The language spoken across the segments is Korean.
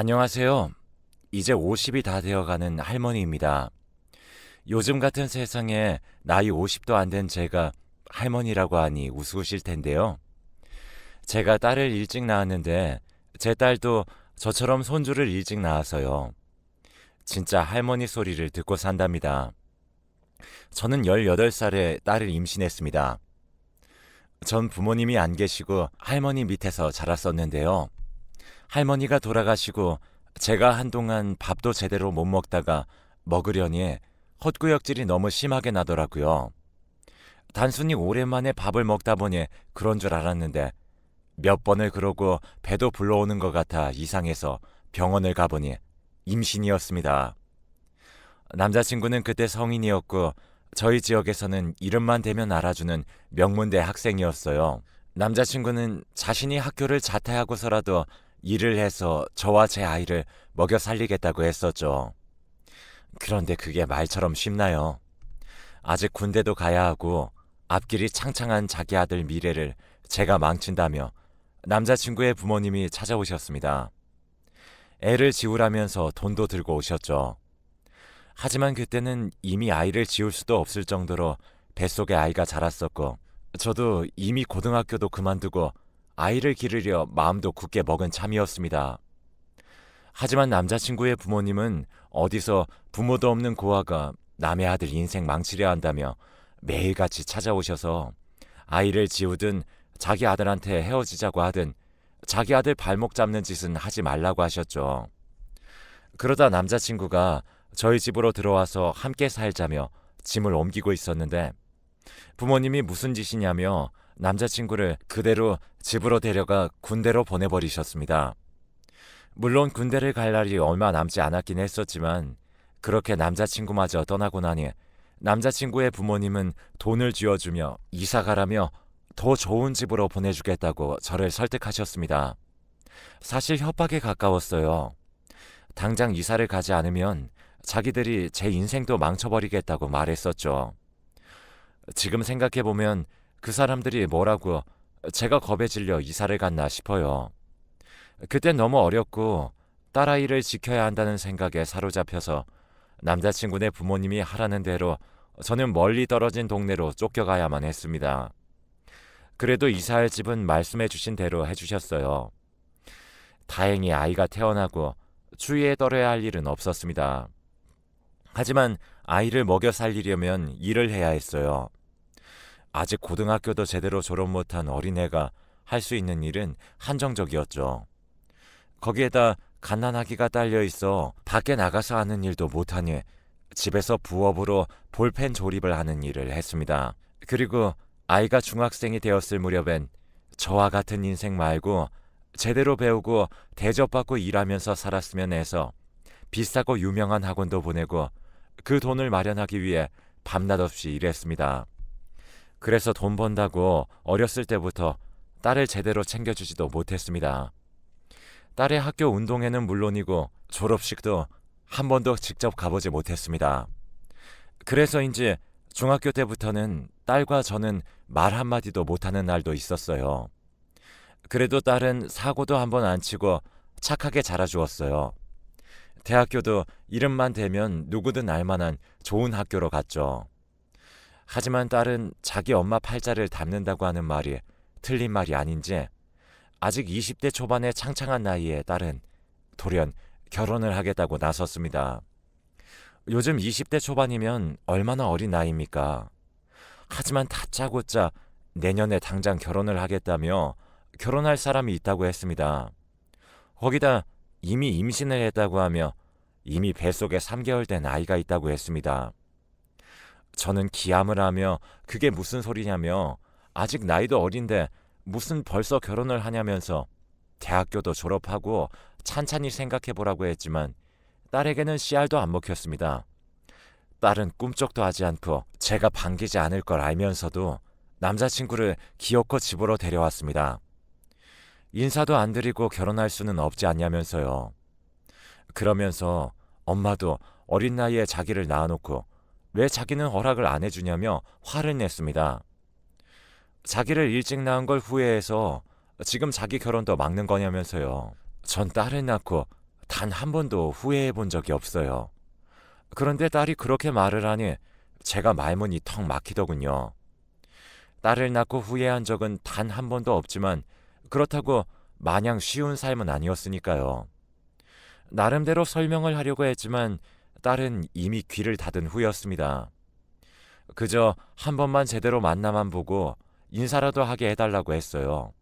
안녕하세요. 이제 50이 다 되어가는 할머니입니다. 요즘 같은 세상에 나이 50도 안 된 제가 할머니라고 하니 우스우실 텐데요. 제가 딸을 일찍 낳았는데 제 딸도 저처럼 손주를 일찍 낳아서요. 진짜 할머니 소리를 듣고 산답니다. 저는 18살에 딸을 임신했습니다. 전 부모님이 안 계시고 할머니 밑에서 자랐었는데요. 할머니가 돌아가시고 제가 한동안 밥도 제대로 못 먹다가 먹으려니 헛구역질이 너무 심하게 나더라고요. 단순히 오랜만에 밥을 먹다 보니 그런 줄 알았는데 몇 번을 그러고 배도 불러오는 것 같아 이상해서 병원을 가보니 임신이었습니다. 남자친구는 그때 성인이었고 저희 지역에서는 이름만 대면 알아주는 명문대 학생이었어요. 남자친구는 자신이 학교를 자퇴하고서라도 일을 해서 저와 제 아이를 먹여 살리겠다고 했었죠. 그런데 그게 말처럼 쉽나요? 아직 군대도 가야 하고 앞길이 창창한 자기 아들 미래를 제가 망친다며 남자친구의 부모님이 찾아오셨습니다. 애를 지우라면서 돈도 들고 오셨죠. 하지만 그때는 이미 아이를 지울 수도 없을 정도로 뱃속에 아이가 자랐었고 저도 이미 고등학교도 그만두고 아이를 기르려 마음도 굳게 먹은 참이었습니다. 하지만 남자친구의 부모님은 어디서 부모도 없는 고아가 남의 아들 인생 망치려 한다며 매일같이 찾아오셔서 아이를 지우든 자기 아들한테 헤어지자고 하든 자기 아들 발목 잡는 짓은 하지 말라고 하셨죠. 그러다 남자친구가 저희 집으로 들어와서 함께 살자며 짐을 옮기고 있었는데 부모님이 무슨 짓이냐며 남자친구를 그대로 집으로 데려가 군대로 보내버리셨습니다. 물론 군대를 갈 날이 얼마 남지 않았긴 했었지만 그렇게 남자친구마저 떠나고 나니 남자친구의 부모님은 돈을 쥐어주며 이사 가라며 더 좋은 집으로 보내주겠다고 저를 설득하셨습니다. 사실 협박에 가까웠어요. 당장 이사를 가지 않으면 자기들이 제 인생도 망쳐버리겠다고 말했었죠. 지금 생각해보면 그 사람들이 뭐라고 제가 겁에 질려 이사를 갔나 싶어요. 그땐 너무 어렸고 딸아이를 지켜야 한다는 생각에 사로잡혀서 남자친구네 부모님이 하라는 대로 저는 멀리 떨어진 동네로 쫓겨가야만 했습니다. 그래도 이사할 집은 말씀해 주신 대로 해주셨어요. 다행히 아이가 태어나고 추위에 떨어야 할 일은 없었습니다. 하지만 아이를 먹여 살리려면 일을 해야 했어요. 아직 고등학교도 제대로 졸업 못한 어린애가 할 수 있는 일은 한정적이었죠. 거기에다 갓난아기가 딸려 있어 밖에 나가서 하는 일도 못하니 집에서 부업으로 볼펜 조립을 하는 일을 했습니다. 그리고 아이가 중학생이 되었을 무렵엔 저와 같은 인생 말고 제대로 배우고 대접받고 일하면서 살았으면 해서 비싸고 유명한 학원도 보내고 그 돈을 마련하기 위해 밤낮 없이 일했습니다. 그래서 돈 번다고 어렸을 때부터 딸을 제대로 챙겨주지도 못했습니다. 딸의 학교 운동회는 물론이고 졸업식도 한 번도 직접 가보지 못했습니다. 그래서인지 중학교 때부터는 딸과 저는 말 한마디도 못하는 날도 있었어요. 그래도 딸은 사고도 한 번 안 치고 착하게 자라주었어요. 대학교도 이름만 대면 누구든 알만한 좋은 학교로 갔죠. 하지만 딸은 자기 엄마 팔자를 닮는다고 하는 말이 틀린 말이 아닌지 아직 20대 초반의 창창한 나이에 딸은 돌연 결혼을 하겠다고 나섰습니다. 요즘 20대 초반이면 얼마나 어린 나이입니까? 하지만 다짜고짜 내년에 당장 결혼을 하겠다며 결혼할 사람이 있다고 했습니다. 거기다 이미 임신을 했다고 하며 이미 뱃속에 3개월 된 아이가 있다고 했습니다. 저는 기함을 하며 그게 무슨 소리냐며 아직 나이도 어린데 무슨 벌써 결혼을 하냐면서 대학교도 졸업하고 찬찬히 생각해 보라고 했지만 딸에게는 씨알도 안 먹혔습니다. 딸은 꿈쩍도 하지 않고 제가 반기지 않을 걸 알면서도 남자친구를 기어코 집으로 데려왔습니다. 인사도 안 드리고 결혼할 수는 없지 않냐면서요. 그러면서 엄마도 어린 나이에 자기를 낳아놓고 왜 자기는 허락을 안 해주냐며 화를 냈습니다. 자기를 일찍 낳은 걸 후회해서 지금 자기 결혼도 막는 거냐면서요. 전 딸을 낳고 단 한 번도 후회해 본 적이 없어요. 그런데 딸이 그렇게 말을 하니 제가 말문이 턱 막히더군요. 딸을 낳고 후회한 적은 단 한 번도 없지만 그렇다고 마냥 쉬운 삶은 아니었으니까요. 나름대로 설명을 하려고 했지만 딸은 이미 귀를 닫은 후였습니다. 그저 한 번만 제대로 만나만 보고 인사라도 하게 해달라고 했어요.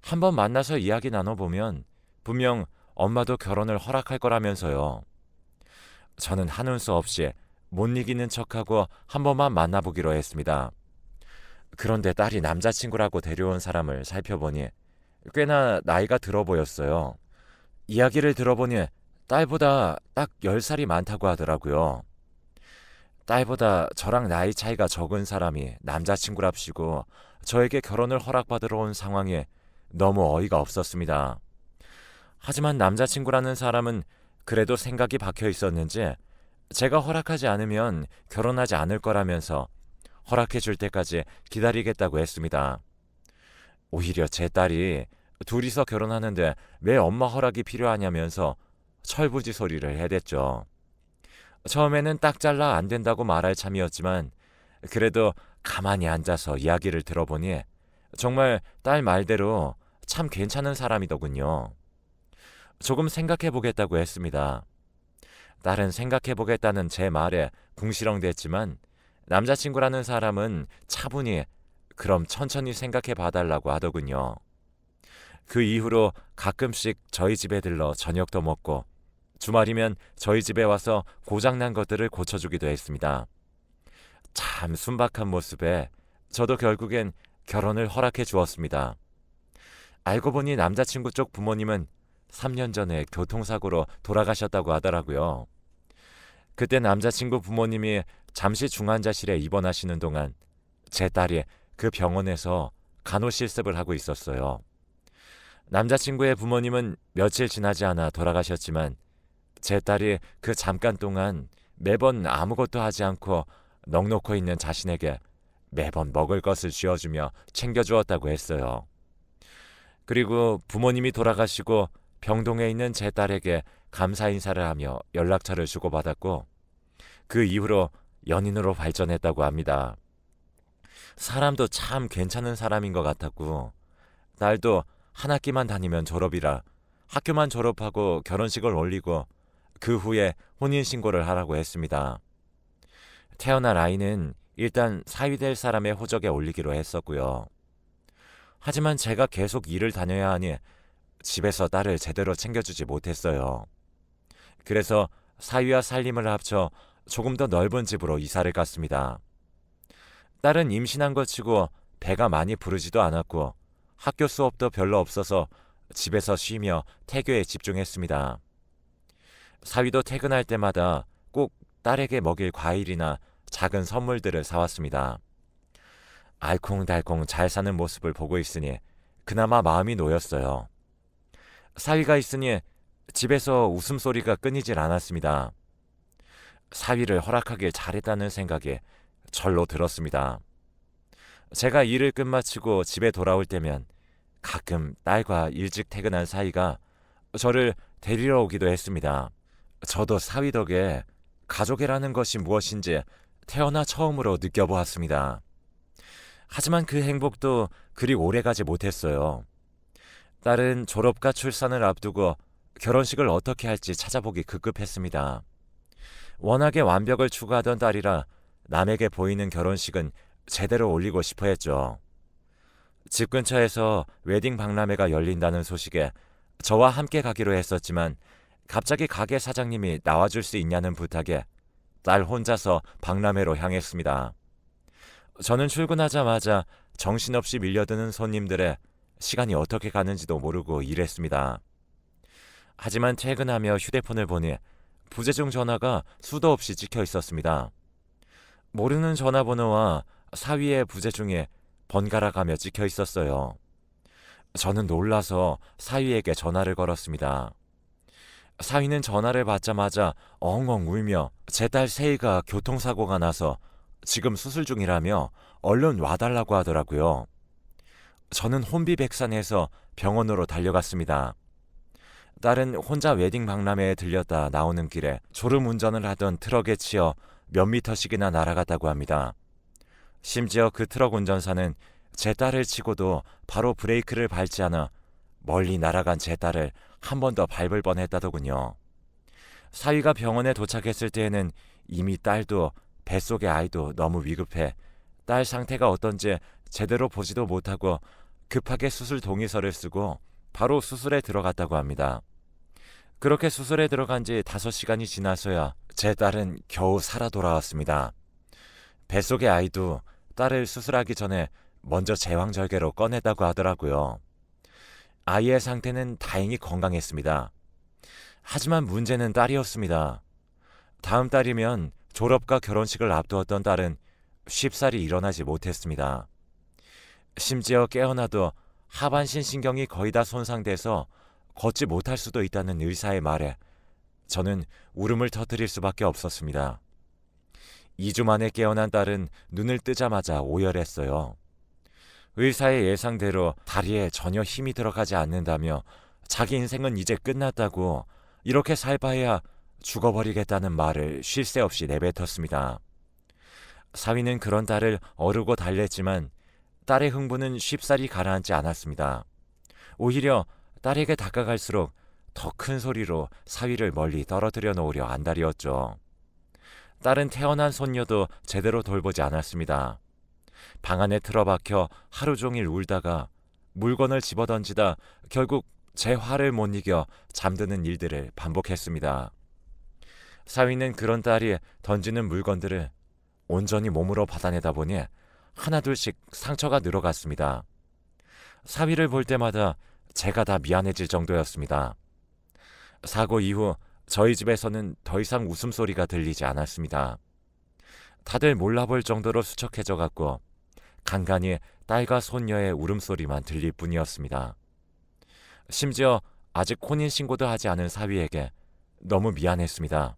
한 번 만나서 이야기 나눠보면 분명 엄마도 결혼을 허락할 거라면서요. 저는 하는 수 없이 못 이기는 척하고 한 번만 만나보기로 했습니다. 그런데 딸이 남자친구라고 데려온 사람을 살펴보니 꽤나 나이가 들어 보였어요. 이야기를 들어보니 딸보다 딱 10살이 많다고 하더라고요. 딸보다 저랑 나이 차이가 적은 사람이 남자친구랍시고 저에게 결혼을 허락받으러 온 상황에 너무 어이가 없었습니다. 하지만 남자친구라는 사람은 그래도 생각이 박혀 있었는지 제가 허락하지 않으면 결혼하지 않을 거라면서 허락해 줄 때까지 기다리겠다고 했습니다. 오히려 제 딸이 둘이서 결혼하는데 왜 엄마 허락이 필요하냐면서 철부지 소리를 해댔죠. 처음에는 딱 잘라 안 된다고 말할 참이었지만 그래도 가만히 앉아서 이야기를 들어보니 정말 딸 말대로 참 괜찮은 사람이더군요. 조금 생각해 보겠다고 했습니다. 딸은 생각해 보겠다는 제 말에 궁시렁댔지만 남자친구라는 사람은 차분히 그럼 천천히 생각해 봐달라고 하더군요. 그 이후로 가끔씩 저희 집에 들러 저녁도 먹고 주말이면 저희 집에 와서 고장난 것들을 고쳐주기도 했습니다. 참 순박한 모습에 저도 결국엔 결혼을 허락해 주었습니다. 알고 보니 남자친구 쪽 부모님은 3년 전에 교통사고로 돌아가셨다고 하더라고요. 그때 남자친구 부모님이 잠시 중환자실에 입원하시는 동안 제 딸이 그 병원에서 간호 실습을 하고 있었어요. 남자친구의 부모님은 며칠 지나지 않아 돌아가셨지만 제 딸이 그 잠깐 동안 매번 아무것도 하지 않고 넋놓고 있는 자신에게 매번 먹을 것을 쥐어주며 챙겨주었다고 했어요. 그리고 부모님이 돌아가시고 병동에 있는 제 딸에게 감사 인사를 하며 연락처를 주고받았고 그 이후로 연인으로 발전했다고 합니다. 사람도 참 괜찮은 사람인 것 같았고 딸도 한 학기만 다니면 졸업이라 학교만 졸업하고 결혼식을 올리고 그 후에 혼인신고를 하라고 했습니다. 태어날 아이는 일단 사위될 사람의 호적에 올리기로 했었고요. 하지만 제가 계속 일을 다녀야 하니 집에서 딸을 제대로 챙겨주지 못했어요. 그래서 사위와 살림을 합쳐 조금 더 넓은 집으로 이사를 갔습니다. 딸은 임신한 것 치고 배가 많이 부르지도 않았고 학교 수업도 별로 없어서 집에서 쉬며 태교에 집중했습니다. 사위도 퇴근할 때마다 꼭 딸에게 먹일 과일이나 작은 선물들을 사왔습니다. 알콩달콩 잘 사는 모습을 보고 있으니 그나마 마음이 놓였어요. 사위가 있으니 집에서 웃음소리가 끊이질 않았습니다. 사위를 허락하길 잘했다는 생각에 절로 들었습니다. 제가 일을 끝마치고 집에 돌아올 때면 가끔 딸과 일찍 퇴근한 사이가 저를 데리러 오기도 했습니다. 저도 사위 덕에 가족이라는 것이 무엇인지 태어나 처음으로 느껴보았습니다. 하지만 그 행복도 그리 오래가지 못했어요. 딸은 졸업과 출산을 앞두고 결혼식을 어떻게 할지 찾아보기 급급했습니다. 워낙에 완벽을 추구하던 딸이라 남에게 보이는 결혼식은 제대로 올리고 싶어 했죠. 집 근처에서 웨딩 박람회가 열린다는 소식에 저와 함께 가기로 했었지만 갑자기 가게 사장님이 나와줄 수 있냐는 부탁에 딸 혼자서 박람회로 향했습니다. 저는 출근하자마자 정신없이 밀려드는 손님들의 시간이 어떻게 가는지도 모르고 일했습니다. 하지만 퇴근하며 휴대폰을 보니 부재중 전화가 수도 없이 찍혀 있었습니다. 모르는 전화번호와 사위의 부재중에 번갈아 가며 찍혀 있었어요. 저는 놀라서 사위에게 전화를 걸었습니다. 사위는 전화를 받자마자 엉엉 울며 제 딸 세이가 교통사고가 나서 지금 수술 중이라며 얼른 와달라고 하더라고요. 저는 혼비백산해서 병원으로 달려갔습니다. 딸은 혼자 웨딩 박람회에 들렸다 나오는 길에 졸음 운전을 하던 트럭에 치여 몇 미터씩이나 날아갔다고 합니다. 심지어 그 트럭 운전사는 제 딸을 치고도 바로 브레이크를 밟지 않아 멀리 날아간 제 딸을 한 번 더 밟을 뻔했다더군요. 사위가 병원에 도착했을 때에는 이미 딸도 뱃속의 아이도 너무 위급해 딸 상태가 어떤지 제대로 보지도 못하고 급하게 수술 동의서를 쓰고 바로 수술에 들어갔다고 합니다. 그렇게 수술에 들어간 지 5시간이 지나서야 제 딸은 겨우 살아 돌아왔습니다. 뱃속의 아이도 딸을 수술하기 전에 먼저 제왕절개로 꺼냈다고 하더라고요. 아이의 상태는 다행히 건강했습니다. 하지만 문제는 딸이었습니다. 다음 달이면 졸업과 결혼식을 앞두었던 딸은 쉽사리 일어나지 못했습니다. 심지어 깨어나도 하반신 신경이 거의 다 손상돼서 걷지 못할 수도 있다는 의사의 말에 저는 울음을 터뜨릴 수밖에 없었습니다. 2주 만에 깨어난 딸은 눈을 뜨자마자 오열했어요. 의사의 예상대로 다리에 전혀 힘이 들어가지 않는다며 자기 인생은 이제 끝났다고 이렇게 살바해야 죽어버리겠다는 말을 쉴 새 없이 내뱉었습니다. 사위는 그런 딸을 어르고 달랬지만 딸의 흥분은 쉽사리 가라앉지 않았습니다. 오히려 딸에게 다가갈수록 더 큰 소리로 사위를 멀리 떨어뜨려 놓으려 안달이었죠. 딸은 태어난 손녀도 제대로 돌보지 않았습니다. 방 안에 틀어박혀 하루 종일 울다가 물건을 집어던지다 결국 제 화를 못 이겨 잠드는 일들을 반복했습니다. 사위는 그런 딸이 던지는 물건들을 온전히 몸으로 받아내다 보니 하나둘씩 상처가 늘어갔습니다. 사위를 볼 때마다 제가 다 미안해질 정도였습니다. 사고 이후 저희 집에서는 더 이상 웃음소리가 들리지 않았습니다. 다들 몰라볼 정도로 수척해져 갔고 간간히 딸과 손녀의 울음소리만 들릴 뿐이었습니다. 심지어 아직 혼인 신고도 하지 않은 사위에게 너무 미안했습니다.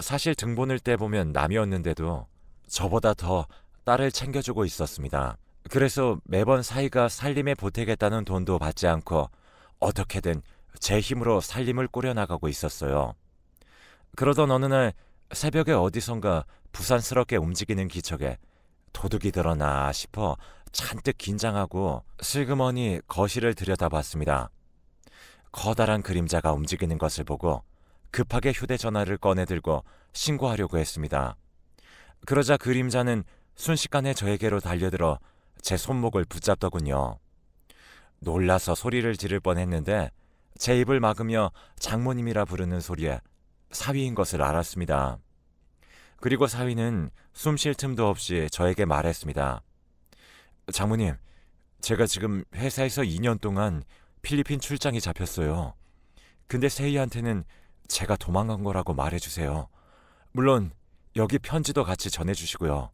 사실 등본을 떼보면 남이었는데도 저보다 더 딸을 챙겨주고 있었습니다. 그래서 매번 사이가 살림에 보태겠다는 돈도 받지 않고 어떻게든 제 힘으로 살림을 꾸려나가고 있었어요. 그러던 어느 날 새벽에 어디선가 부산스럽게 움직이는 기척에 도둑이 들어나 싶어 잔뜩 긴장하고 슬그머니 거실을 들여다봤습니다. 커다란 그림자가 움직이는 것을 보고 급하게 휴대전화를 꺼내들고 신고하려고 했습니다. 그러자 그림자는 순식간에 저에게로 달려들어 제 손목을 붙잡더군요. 놀라서 소리를 지를 뻔했는데 제 입을 막으며 장모님이라 부르는 소리에 사위인 것을 알았습니다. 그리고 사위는 숨 쉴 틈도 없이 저에게 말했습니다. 장모님, 제가 지금 회사에서 2년 동안 필리핀 출장이 잡혔어요. 근데 세희한테는 제가 도망간 거라고 말해주세요. 물론 여기 편지도 같이 전해주시고요.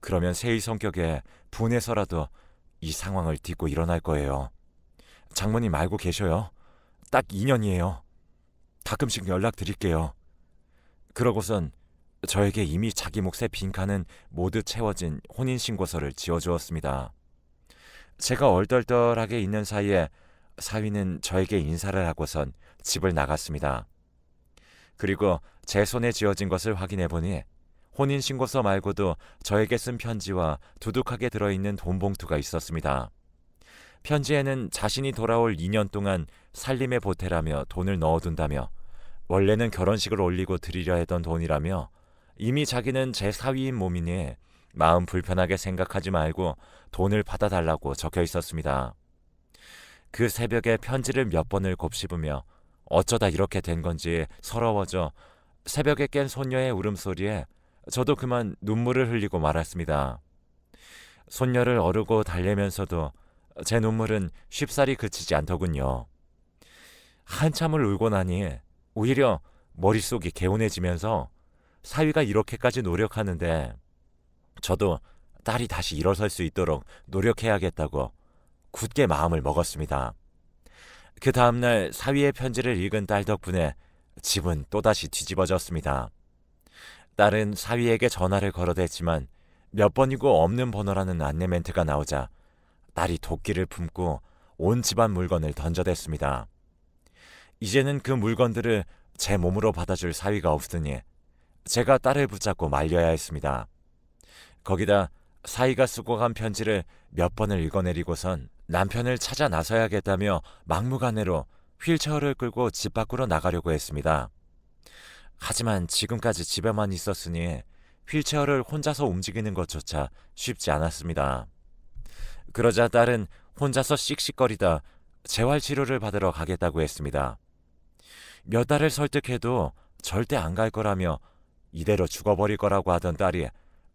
그러면 세희 성격에 분해서라도 이 상황을 딛고 일어날 거예요. 장모님 알고 계셔요. 딱 2년이에요. 가끔씩 연락 드릴게요. 그러고선 저에게 이미 자기 몫의 빈칸은 모두 채워진 혼인신고서를 지어주었습니다. 제가 얼떨떨하게 있는 사이에 사위는 저에게 인사를 하고선 집을 나갔습니다. 그리고 제 손에 지어진 것을 확인해 보니 혼인신고서 말고도 저에게 쓴 편지와 두둑하게 들어있는 돈 봉투가 있었습니다. 편지에는 자신이 돌아올 2년 동안 살림에 보태라며 돈을 넣어둔다며 원래는 결혼식을 올리고 드리려 했던 돈이라며 이미 자기는 제 사위인 몸이니 마음 불편하게 생각하지 말고 돈을 받아달라고 적혀 있었습니다. 그 새벽에 편지를 몇 번을 곱씹으며 어쩌다 이렇게 된 건지 서러워져 새벽에 깬 손녀의 울음소리에 저도 그만 눈물을 흘리고 말았습니다. 손녀를 어르고 달래면서도 제 눈물은 쉽사리 그치지 않더군요. 한참을 울고 나니 오히려 머릿속이 개운해지면서 사위가 이렇게까지 노력하는데 저도 딸이 다시 일어설 수 있도록 노력해야겠다고 굳게 마음을 먹었습니다. 그 다음날 사위의 편지를 읽은 딸 덕분에 집은 또다시 뒤집어졌습니다. 딸은 사위에게 전화를 걸어댔지만 몇 번이고 없는 번호라는 안내 멘트가 나오자 딸이 도끼를 품고 온 집안 물건을 던져댔습니다. 이제는 그 물건들을 제 몸으로 받아줄 사위가 없으니 제가 딸을 붙잡고 말려야 했습니다. 거기다 사위가 쓰고 간 편지를 몇 번을 읽어내리고선 남편을 찾아 나서야겠다며 막무가내로 휠체어를 끌고 집 밖으로 나가려고 했습니다. 하지만 지금까지 집에만 있었으니 휠체어를 혼자서 움직이는 것조차 쉽지 않았습니다. 그러자 딸은 혼자서 씩씩거리다 재활 치료를 받으러 가겠다고 했습니다. 몇 달을 설득해도 절대 안 갈 거라며 이대로 죽어버릴 거라고 하던 딸이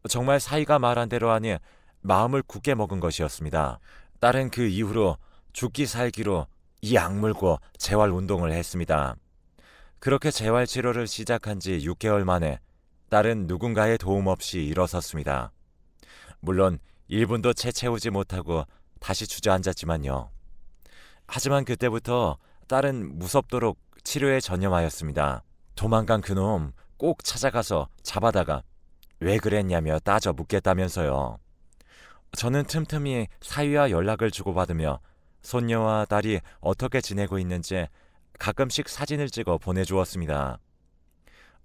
정말 사이가 말한 대로 하니 마음을 굳게 먹은 것이었습니다. 딸은 그 이후로 죽기 살기로 이 악물고 재활 운동을 했습니다. 그렇게 재활 치료를 시작한 지 6개월 만에 딸은 누군가의 도움 없이 일어섰습니다. 물론 1분도 채 채우지 못하고 다시 주저앉았지만요. 하지만 그때부터 딸은 무섭도록 치료에 전념하였습니다. 도망간 그놈 꼭 찾아가서 잡아다가 왜 그랬냐며 따져 묻겠다면서요. 저는 틈틈이 사위와 연락을 주고받으며 손녀와 딸이 어떻게 지내고 있는지 가끔씩 사진을 찍어 보내주었습니다.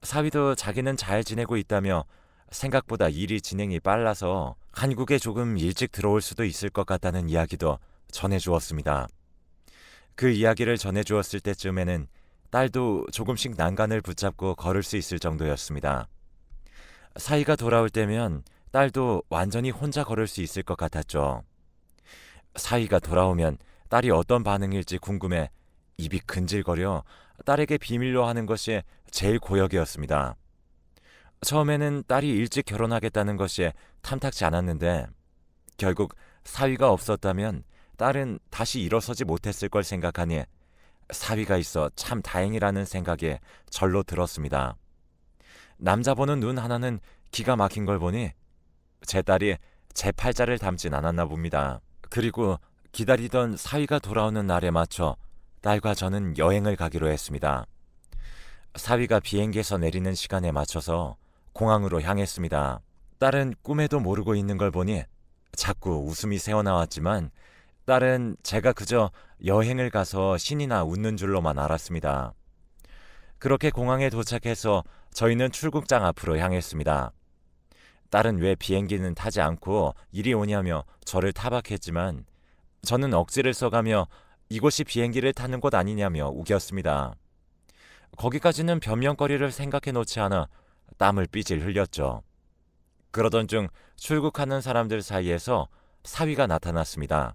사위도 자기는 잘 지내고 있다며 생각보다 일이 진행이 빨라서 한국에 조금 일찍 들어올 수도 있을 것 같다는 이야기도 전해주었습니다. 그 이야기를 전해주었을 때쯤에는 딸도 조금씩 난간을 붙잡고 걸을 수 있을 정도였습니다. 사이가 돌아올 때면 딸도 완전히 혼자 걸을 수 있을 것 같았죠. 사이가 돌아오면 딸이 어떤 반응일지 궁금해 입이 근질거려 딸에게 비밀로 하는 것이 제일 고역이었습니다. 처음에는 딸이 일찍 결혼하겠다는 것이 탐탁지 않았는데 결국 사위가 없었다면 딸은 다시 일어서지 못했을 걸 생각하니 사위가 있어 참 다행이라는 생각에 절로 들었습니다. 남자 보는 눈 하나는 기가 막힌 걸 보니 제 딸이 제 팔자를 닮진 않았나 봅니다. 그리고 기다리던 사위가 돌아오는 날에 맞춰 딸과 저는 여행을 가기로 했습니다. 사위가 비행기에서 내리는 시간에 맞춰서 공항으로 향했습니다. 딸은 꿈에도 모르고 있는 걸 보니 자꾸 웃음이 새어나왔지만 딸은 제가 그저 여행을 가서 신이나 웃는 줄로만 알았습니다. 그렇게 공항에 도착해서 저희는 출국장 앞으로 향했습니다. 딸은 왜 비행기는 타지 않고 이리 오냐며 저를 타박했지만 저는 억지를 써가며 이곳이 비행기를 타는 곳 아니냐며 우겼습니다. 거기까지는 변명거리를 생각해 놓지 않아 땀을 삐질 흘렸죠. 그러던 중 출국하는 사람들 사이에서 사위가 나타났습니다.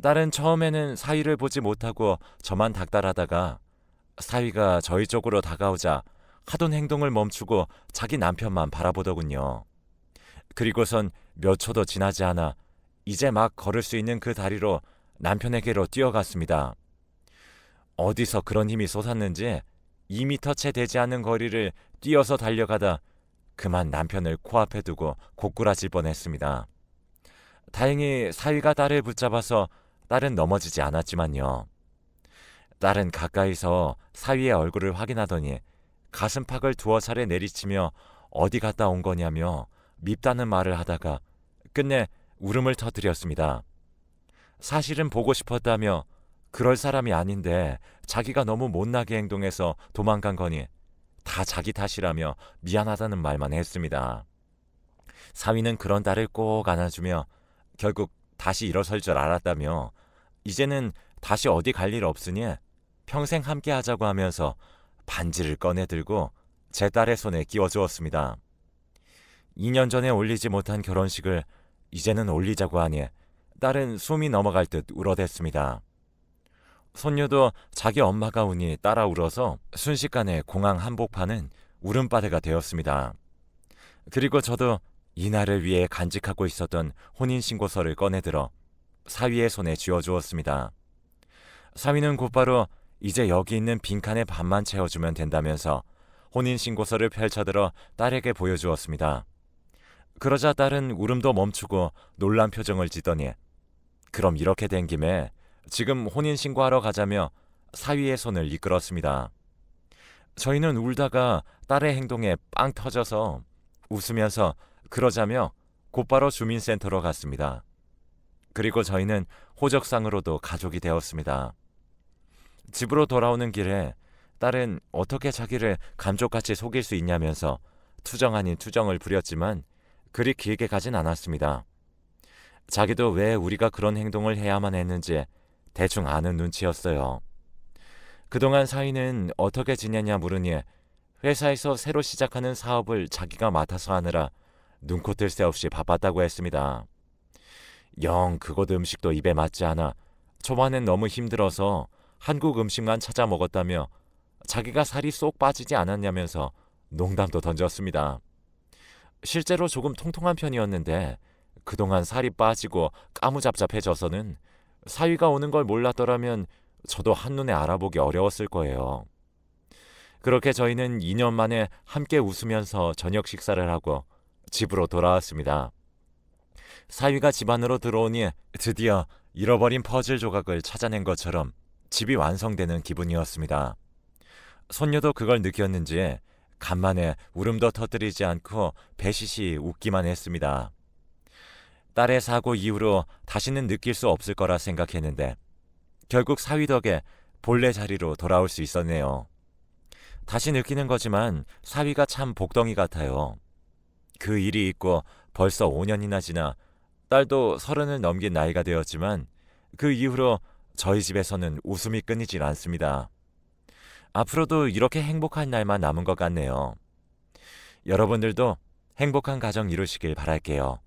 딸은 처음에는 사위를 보지 못하고 저만 닥달하다가 사위가 저희 쪽으로 다가오자 하던 행동을 멈추고 자기 남편만 바라보더군요. 그리고선 몇 초도 지나지 않아 이제 막 걸을 수 있는 그 다리로 남편에게로 뛰어갔습니다. 어디서 그런 힘이 솟았는지 2미터 채 되지 않는 거리를 뛰어서 달려가다 그만 남편을 코앞에 두고 고꾸라질 뻔했습니다. 다행히 사위가 딸을 붙잡아서 딸은 넘어지지 않았지만요. 딸은 가까이서 사위의 얼굴을 확인하더니 가슴팍을 두어 차례 내리치며 어디 갔다 온 거냐며 밉다는 말을 하다가 끝내 울음을 터뜨렸습니다. 사실은 보고 싶었다며 그럴 사람이 아닌데 자기가 너무 못나게 행동해서 도망간 거니 다 자기 탓이라며 미안하다는 말만 했습니다. 사위는 그런 딸을 꼭 안아주며 결국 다시 일어설 줄 알았다며 이제는 다시 어디 갈 일 없으니 평생 함께 하자고 하면서 반지를 꺼내 들고 제 딸의 손에 끼워 주었습니다. 2년 전에 올리지 못한 결혼식을 이제는 올리자고 하니 딸은 숨이 넘어갈 듯 울어댔습니다. 손녀도 자기 엄마가 우니 따라 울어서 순식간에 공항 한복판은 울음바다가 되었습니다. 그리고 저도 이날을 위해 간직하고 있었던 혼인신고서를 꺼내들어 사위의 손에 쥐어주었습니다. 사위는 곧바로 이제 여기 있는 빈칸에 반만 채워주면 된다면서 혼인신고서를 펼쳐들어 딸에게 보여주었습니다. 그러자 딸은 울음도 멈추고 놀란 표정을 짓더니 그럼 이렇게 된 김에 지금 혼인신고하러 가자며 사위의 손을 이끌었습니다. 저희는 울다가 딸의 행동에 빵 터져서 웃으면서 그러자며 곧바로 주민센터로 갔습니다. 그리고 저희는 호적상으로도 가족이 되었습니다. 집으로 돌아오는 길에 딸은 어떻게 자기를 감쪽같이 속일 수 있냐면서 투정 아닌 투정을 부렸지만 그리 길게 가진 않았습니다. 자기도 왜 우리가 그런 행동을 해야만 했는지 대충 아는 눈치였어요. 그동안 사위는 어떻게 지내냐 물으니 회사에서 새로 시작하는 사업을 자기가 맡아서 하느라 눈코 뜰 새 없이 바빴다고 했습니다. 영 그곳 음식도 입에 맞지 않아 초반엔 너무 힘들어서 한국 음식만 찾아 먹었다며 자기가 살이 쏙 빠지지 않았냐면서 농담도 던졌습니다. 실제로 조금 통통한 편이었는데 그동안 살이 빠지고 까무잡잡해져서는 사위가 오는 걸 몰랐더라면 저도 한눈에 알아보기 어려웠을 거예요. 그렇게 저희는 2년 만에 함께 웃으면서 저녁 식사를 하고 집으로 돌아왔습니다. 사위가 집 안으로 들어오니 드디어 잃어버린 퍼즐 조각을 찾아낸 것처럼 집이 완성되는 기분이었습니다. 손녀도 그걸 느꼈는지 간만에 울음도 터뜨리지 않고 배시시 웃기만 했습니다. 딸의 사고 이후로 다시는 느낄 수 없을 거라 생각했는데 결국 사위 덕에 본래 자리로 돌아올 수 있었네요. 다시 느끼는 거지만 사위가 참 복덩이 같아요. 그 일이 있고 벌써 5년이나 지나 딸도 서른을 넘긴 나이가 되었지만 그 이후로 저희 집에서는 웃음이 끊이질 않습니다. 앞으로도 이렇게 행복한 날만 남은 것 같네요. 여러분들도 행복한 가정 이루시길 바랄게요.